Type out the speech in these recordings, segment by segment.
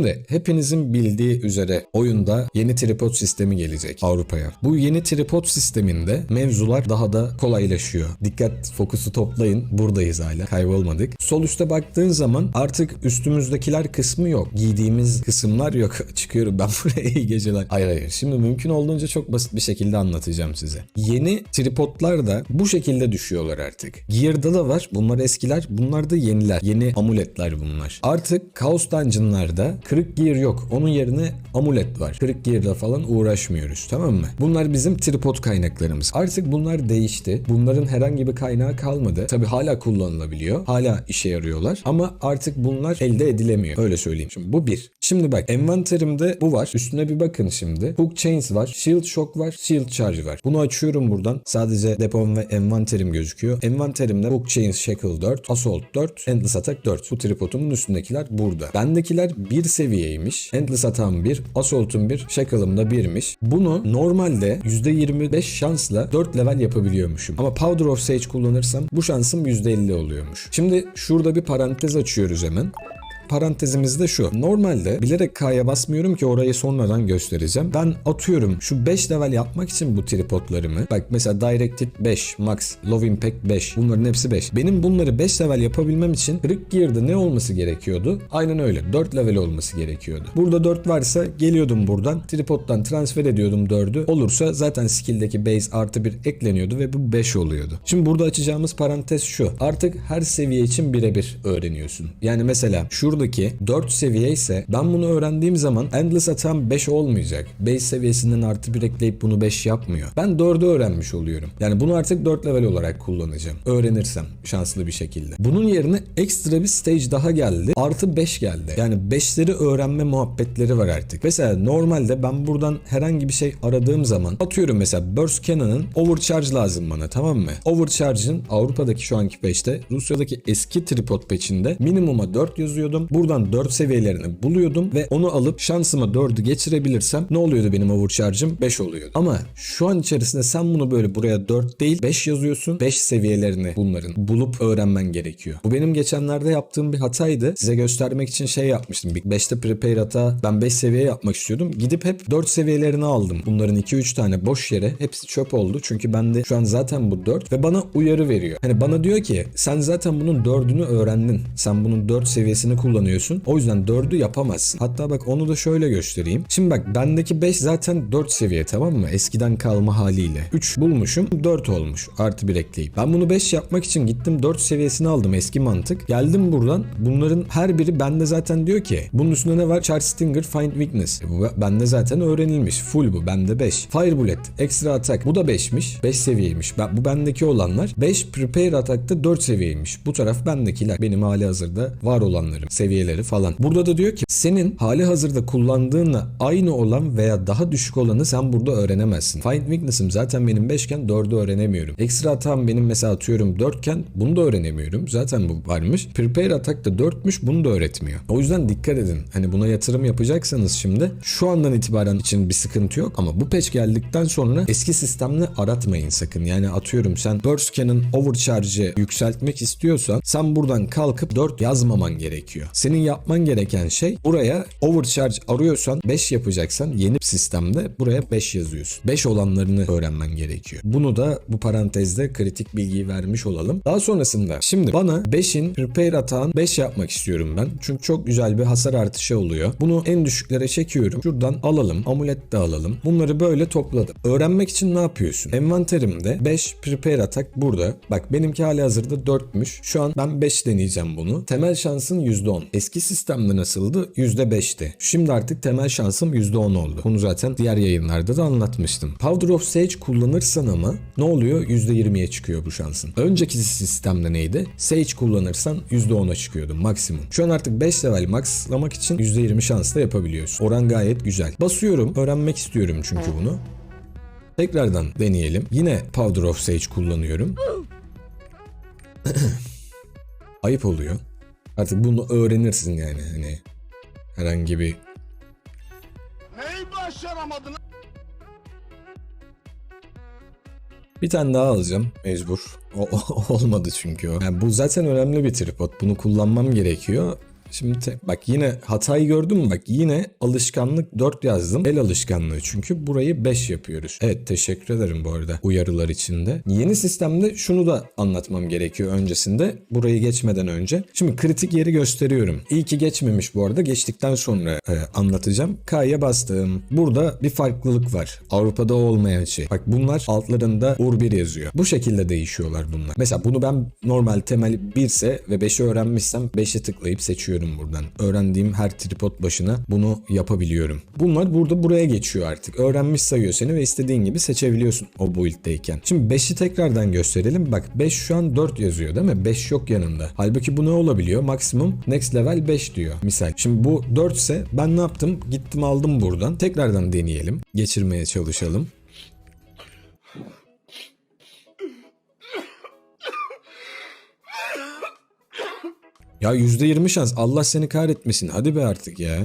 Şimdi hepinizin bildiği üzere oyunda yeni tripod sistemi gelecek Avrupa'ya. Bu yeni tripod sisteminde mevzular daha da kolaylaşıyor. Dikkat fokusu toplayın. Buradayız hala. Kaybolmadık. Sol üstte baktığın zaman artık üstümüzdekiler kısmı yok. Giydiğimiz kısımlar yok. Çıkıyorum ben buraya iyi geceler. Hayır hayır. Şimdi mümkün olduğunca çok basit bir şekilde anlatacağım size. Yeni tripodlar da bu şekilde düşüyorlar artık. Gear'da da var. Bunlar eskiler. Bunlar da yeniler. Yeni amuletler bunlar. Artık Chaos Dungeon'larda kırık gear yok. Onun yerine amulet var. Kırık gear'la falan uğraşmıyoruz. Tamam mı? Bunlar bizim tripod kaynaklarımız. Artık bunlar değişti. Bunların herhangi bir kaynağı kalmadı. Tabi hala kullanılabiliyor. Hala işe yarıyorlar. Ama artık bunlar elde edilemiyor. Öyle söyleyeyim. Şimdi bu bir. Şimdi bak envanterimde bu var. Üstüne bir bakın şimdi. Hook Chains var. Shield Shock var. Shield Charge var. Bunu açıyorum buradan. Sadece depom ve envanterim gözüküyor. Envanterimde Hook Chains Shackle 4, Assault 4, Endless Attack 4. Bu tripodumun üstündekiler burada. Bendekiler bir seviyeymiş. Endless Attack'ım 1, Assault'um 1, Shackle'ım da 1'miş. Bunu normalde %25 şansla 4 level yapabiliyormuşum. Ama Powder of Sage kullanırsam bu şansım %50 oluyormuş. Şimdi şurada bir parantez açıyoruz hemen parantezimiz de şu. Normalde bilerek K'ya basmıyorum ki orayı sonradan göstereceğim. Ben atıyorum şu 5 level yapmak için bu tripodlarımı. Bak mesela Directed 5, Max, Low Impact 5. Bunların hepsi 5. Benim bunları 5 level yapabilmem için kırık gear'da ne olması gerekiyordu? Aynen öyle. 4 level olması gerekiyordu. Burada 4 varsa geliyordum buradan. Tripod'dan transfer ediyordum 4'ü. Olursa zaten skill'deki base artı 1 ekleniyordu ve bu 5 oluyordu. Şimdi burada açacağımız parantez şu. Artık her seviye için birebir öğreniyorsun. Yani mesela şurada buradaki 4 seviye ise ben bunu öğrendiğim zaman Endless Atam 5 olmayacak. Base seviyesinden artı bir ekleyip bunu 5 yapmıyor. Ben 4'ü öğrenmiş oluyorum. Yani bunu artık 4 level olarak kullanacağım. Öğrenirsem şanslı bir şekilde. Bunun yerine ekstra bir stage daha geldi. Artı 5 geldi. Yani 5'leri öğrenme muhabbetleri var artık. Mesela normalde ben buradan herhangi bir şey aradığım zaman atıyorum mesela Burst Cannon'ın Overcharge lazım bana tamam mı? Overcharge'ın Avrupa'daki şu anki patch'te Rusya'daki eski tripod patch'inde minimuma 4 yazıyordum. Buradan 4 seviyelerini buluyordum ve onu alıp şansıma 4'ü geçirebilirsem ne oluyordu benim overcharge'ım? 5 oluyordu. Ama şu an içerisinde sen bunu böyle buraya 4 değil 5 yazıyorsun. 5 seviyelerini bunların bulup öğrenmen gerekiyor. Bu benim geçenlerde yaptığım bir hataydı. Size göstermek için şey yapmıştım. 5'te prepare hata ben 5 seviye yapmak istiyordum. Gidip hep 4 seviyelerini aldım. Bunların 2-3 tane boş yere hepsi çöp oldu. Çünkü bende şu an zaten bu 4 ve bana uyarı veriyor. Hani bana diyor ki sen zaten bunun 4'ünü öğrendin. Sen bunun 4 seviyesini kullanıyorsun. O yüzden 4'ü yapamazsın. Hatta bak onu da şöyle göstereyim. Şimdi bak bendeki 5 zaten 4 seviye tamam mı? Eskiden kalma haliyle. 3 bulmuşum 4 olmuş. Artı 1 ekleyip. Ben bunu 5 yapmak için gittim 4 seviyesini aldım eski mantık. Geldim buradan. Bunların her biri bende zaten diyor ki bunun üstünde ne var? Charge Stinger Find Weakness. Bu bende zaten öğrenilmiş. Full bu. Bende 5. Fire Bullet. Extra Attack. Bu da 5'miş. 5 seviyeymiş. Ben, bu bendeki olanlar. 5 Prepare Attack'ta 4 seviyeymiş. Bu taraf bendekiler. Benim hali hazırda var olanlarım. Seviyeleri falan. Burada da diyor ki senin hali hazırda kullandığınla aynı olan veya daha düşük olanı sen burada öğrenemezsin. Find Weakness'ım zaten benim 5 iken 4'ü öğrenemiyorum. Ekstra atam benim mesela atıyorum 4 iken bunu da öğrenemiyorum. Zaten bu varmış. Prepare Attack da 4'müş bunu da öğretmiyor. O yüzden dikkat edin. Hani buna yatırım yapacaksanız şimdi şu andan itibaren için bir sıkıntı yok ama bu patch geldikten sonra eski sistemle aratmayın sakın. Yani atıyorum sen Burst Cannon Overcharge'ı yükseltmek istiyorsan sen buradan kalkıp 4 yazmaman gerekiyor. Senin yapman gereken şey buraya Overcharge arıyorsan 5 yapacaksan yeni sistemde buraya 5 yazıyorsun. 5 olanlarını öğrenmen gerekiyor. Bunu da bu parantezde kritik bilgiyi vermiş olalım. Daha sonrasında şimdi bana 5'in prepare atağın 5 yapmak istiyorum ben. Çünkü çok güzel bir hasar artışı oluyor. Bunu en düşüklere çekiyorum. Şuradan alalım. Amulet de alalım. Bunları böyle topladım. Öğrenmek için ne yapıyorsun? Envanterimde 5 prepare atak burada. Bak benimki hali hazırda 4'müş. Şu an ben 5 deneyeceğim bunu. Temel şansın %10. Eski sistemde nasıldı? %5'ti. Şimdi artık temel şansım %10 oldu. Bunu zaten diğer yayınlarda da anlatmıştım. Powder of Sage kullanırsan ama ne oluyor? %20'ye çıkıyor bu şansın. Önceki sistemde neydi? Sage kullanırsan %10'a çıkıyordu maksimum. Şu an artık 5 level maxlamak için %20 şansla yapabiliyorsun. Oran gayet güzel. Basıyorum. Öğrenmek istiyorum çünkü bunu. Tekrardan deneyelim. Yine Powder of Sage kullanıyorum. Ayıp oluyor. Artık bunu öğrenirsin yani hani herhangi bir Neyi başaramadın? bir tane daha alacağım mecbur. O, o- olmadı çünkü o. Yani bu zaten önemli bir tripod. Bunu kullanmam gerekiyor. Şimdi te- bak yine hatayı gördün mü? Bak yine alışkanlık 4 yazdım. El alışkanlığı çünkü burayı 5 yapıyoruz. Evet teşekkür ederim bu arada uyarılar içinde. Yeni sistemde şunu da anlatmam gerekiyor öncesinde. Burayı geçmeden önce. Şimdi kritik yeri gösteriyorum. İyi ki geçmemiş bu arada. Geçtikten sonra e, anlatacağım. K'ya bastım. Burada bir farklılık var. Avrupa'da olmayan şey. Bak bunlar altlarında UR1 yazıyor. Bu şekilde değişiyorlar bunlar. Mesela bunu ben normal temel 1 ise ve 5'i öğrenmişsem 5'e tıklayıp seçiyorum buradan. Öğrendiğim her tripod başına bunu yapabiliyorum. Bunlar burada buraya geçiyor artık. Öğrenmiş sayıyor seni ve istediğin gibi seçebiliyorsun o build'deyken. Şimdi 5'i tekrardan gösterelim. Bak 5 şu an 4 yazıyor değil mi? 5 yok yanında. Halbuki bu ne olabiliyor? Maksimum next level 5 diyor. Misal. Şimdi bu 4 ise ben ne yaptım? Gittim aldım buradan. Tekrardan deneyelim. Geçirmeye çalışalım. Ya %20 şans. Allah seni kahretmesin. Hadi be artık ya.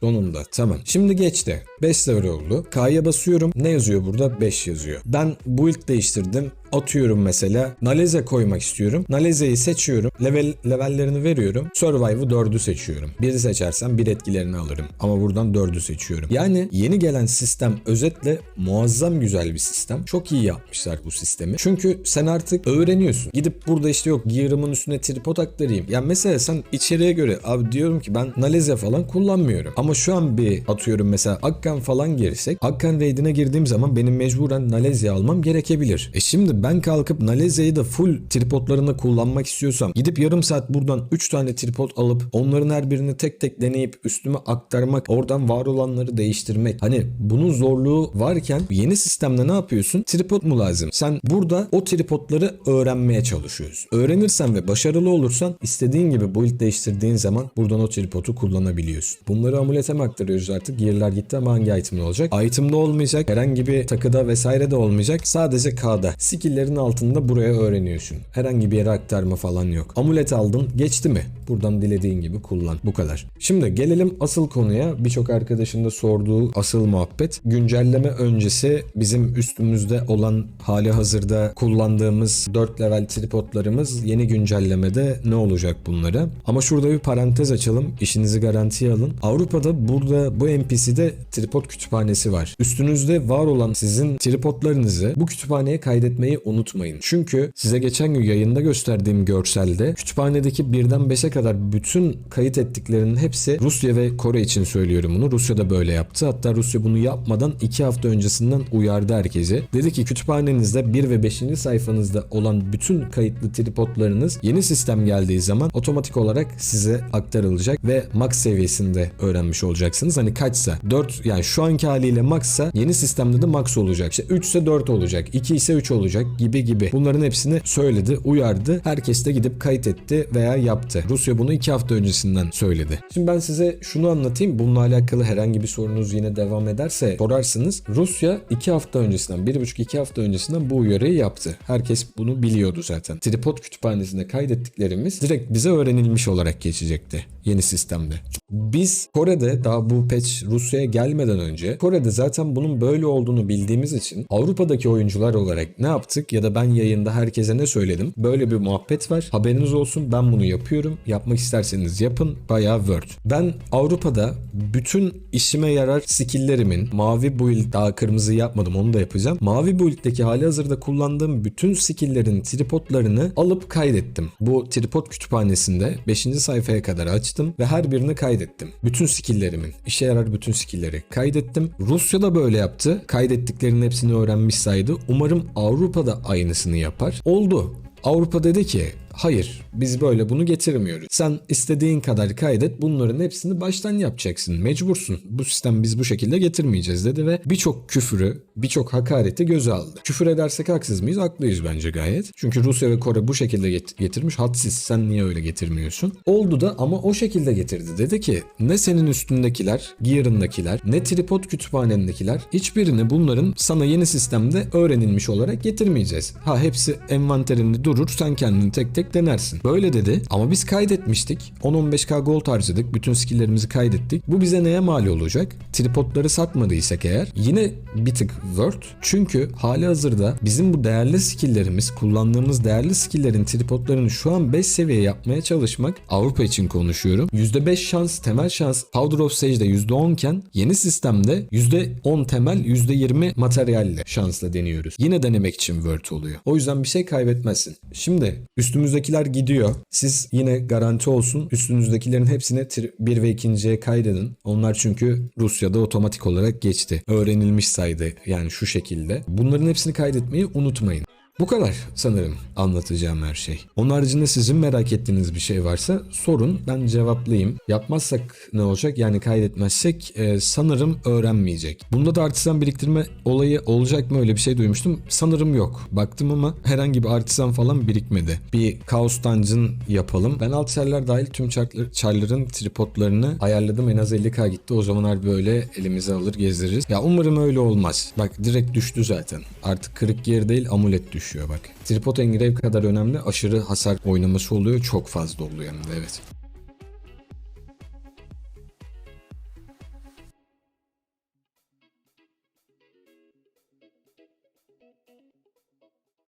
Sonunda tamam. Şimdi geçti. 5 level oldu. K'ya basıyorum. Ne yazıyor burada? 5 yazıyor. Ben build değiştirdim. Atıyorum mesela. Naleze koymak istiyorum. Naleze'yi seçiyorum. Level levellerini veriyorum. Survive'ı 4'ü seçiyorum. 1'i seçersem bir etkilerini alırım. Ama buradan 4'ü seçiyorum. Yani yeni gelen sistem özetle muazzam güzel bir sistem. Çok iyi yapmışlar bu sistemi. Çünkü sen artık öğreniyorsun. Gidip burada işte yok gear'ımın üstüne tripod aktarayım. Yani mesela sen içeriye göre abi diyorum ki ben Naleze falan kullanmıyorum. Ama şu an bir atıyorum mesela Akkan falan girsek Akkan raid'ine girdiğim zaman benim mecburen Naleze almam gerekebilir. E şimdi ben kalkıp Naleze'yi de full tripodlarını kullanmak istiyorsam gidip yarım saat buradan 3 tane tripod alıp onların her birini tek tek deneyip üstüme aktarmak oradan var olanları değiştirmek. Hani bunun zorluğu varken yeni sistemde ne yapıyorsun? Tripod mu lazım? Sen burada o tripodları öğrenmeye çalışıyorsun. Öğrenirsen ve başarılı olursan istediğin gibi build değiştirdiğin zaman buradan o tripodu kullanabiliyorsun. Bunları amulete mi aktarıyoruz artık? Gear'lar gitti ama hangi itemde olacak? Item'da olmayacak. Herhangi bir takıda vesaire de olmayacak. Sadece K'da. Skill'lerin altında buraya öğreniyorsun. Herhangi bir yere aktarma falan yok. Amulet aldın. Geçti mi? Buradan dilediğin gibi kullan. Bu kadar. Şimdi gelelim asıl konuya. Birçok arkadaşın da sorduğu asıl muhabbet. Güncelleme öncesi bizim üstümüzde olan hali hazırda kullandığımız 4 level tripodlarımız yeni güncellemede ne olacak bunlara? Ama şurada bir parantez açalım. İşinizi garantiye alın. Avrupa'da burada bu NPC'de tripod kütüphanesi var. Üstünüzde var olan sizin tripodlarınızı bu kütüphaneye kaydetmeyi unutmayın. Çünkü size geçen gün yayında gösterdiğim görselde kütüphanedeki birden 5'e kadar bütün kayıt ettiklerinin hepsi Rusya ve Kore için söylüyorum bunu. Rusya da böyle yaptı. Hatta Rusya bunu yapmadan 2 hafta öncesinden uyardı herkesi. Dedi ki kütüphanenizde 1 ve 5. sayfanızda olan bütün kayıtlı tripodlarınız yeni sistem geldiği zaman otomatik olarak size aktarılacak ve max seviyesinde öğrenmiş olacaksınız. Hani kaçsa 4 yani şu anki haliyle maxsa yeni sistemde de max olacak. İşte 3 ise 4 olacak, 2 ise 3 olacak gibi gibi. Bunların hepsini söyledi, uyardı. Herkes de gidip kayıt etti veya yaptı. Rusya bunu 2 hafta öncesinden söyledi. Şimdi ben size şunu anlatayım. Bununla alakalı herhangi bir sorunuz yine devam ederse sorarsınız. Rusya 2 hafta öncesinden, 1,5-2 hafta öncesinden bu uyarıyı yaptı. Herkes bunu biliyordu zaten. Tripod kütüphanesinde kaydettiklerimiz direkt bize öğrenilmiş olarak geçecekti yeni sistemde. Biz Kore'de daha bu patch Rusya'ya gelmeden önce Kore'de zaten bunun böyle olduğunu bildiğimiz için Avrupa'daki oyuncular olarak ne yaptık ya da ben yayında herkese ne söyledim? Böyle bir muhabbet var. Haberiniz olsun ben bunu yapıyorum. Yapmak isterseniz yapın. Bayağı word. Ben Avrupa'da bütün işime yarar skill'lerimin mavi build daha kırmızı yapmadım onu da yapacağım. Mavi build'deki hali hazırda kullandığım bütün skill'lerin tripodlarını alıp kaydettim. Bu tripod kütüphanesinde 5. sayfaya kadar açtım ve her birini kaydettim. Bütün skill'lerimin, işe yarar bütün skill'leri kaydettim. Rusya da böyle yaptı. Kaydettiklerinin hepsini öğrenmiş saydı. Umarım Avrupa'da aynısını yapar. Oldu. Avrupa dedi ki hayır biz böyle bunu getirmiyoruz. Sen istediğin kadar kaydet bunların hepsini baştan yapacaksın. Mecbursun. Bu sistem biz bu şekilde getirmeyeceğiz dedi ve birçok küfürü, birçok hakareti göze aldı. Küfür edersek haksız mıyız? Haklıyız bence gayet. Çünkü Rusya ve Kore bu şekilde get- getirmiş. Hadsiz sen niye öyle getirmiyorsun? Oldu da ama o şekilde getirdi. Dedi ki ne senin üstündekiler, gear'ındakiler, ne tripod kütüphanendekiler hiçbirini bunların sana yeni sistemde öğrenilmiş olarak getirmeyeceğiz. Ha hepsi envanterinde durur sen kendini tek tek direkt denersin. Böyle dedi ama biz kaydetmiştik. 10-15k gold harcadık. Bütün skilllerimizi kaydettik. Bu bize neye mal olacak? Tripodları satmadıysak eğer yine bir tık word. Çünkü hali hazırda bizim bu değerli skilllerimiz, kullandığımız değerli skilllerin tripodlarını şu an 5 seviye yapmaya çalışmak Avrupa için konuşuyorum. %5 şans, temel şans Powder of Sage'de %10 iken yeni sistemde %10 temel, %20 materyalle şansla deniyoruz. Yine denemek için word oluyor. O yüzden bir şey kaybetmezsin. Şimdi üstümüzdekiler gidiyor. Siz yine garanti olsun üstünüzdekilerin hepsine 1 ve 2.ye kaydedin. Onlar çünkü Rusya'da otomatik olarak geçti. Öğrenilmiş saydı yani şu şekilde. Bunların hepsini kaydetmeyi unutmayın. Bu kadar sanırım anlatacağım her şey. Onun haricinde sizin merak ettiğiniz bir şey varsa sorun ben cevaplayayım. Yapmazsak ne olacak yani kaydetmezsek e, sanırım öğrenmeyecek. Bunda da artisan biriktirme olayı olacak mı öyle bir şey duymuştum. Sanırım yok. Baktım ama herhangi bir artisan falan birikmedi. Bir Chaos Dungeon yapalım. Ben alt serler dahil tüm çarklar- çarların tripodlarını ayarladım. En az 50k gitti. O zamanlar böyle elimize alır gezdiririz. Ya umarım öyle olmaz. Bak direkt düştü zaten. Artık kırık yer değil amulet düşüyor bak. Tripod engrave kadar önemli. Aşırı hasar oynaması oluyor. Çok fazla oluyor hem evet.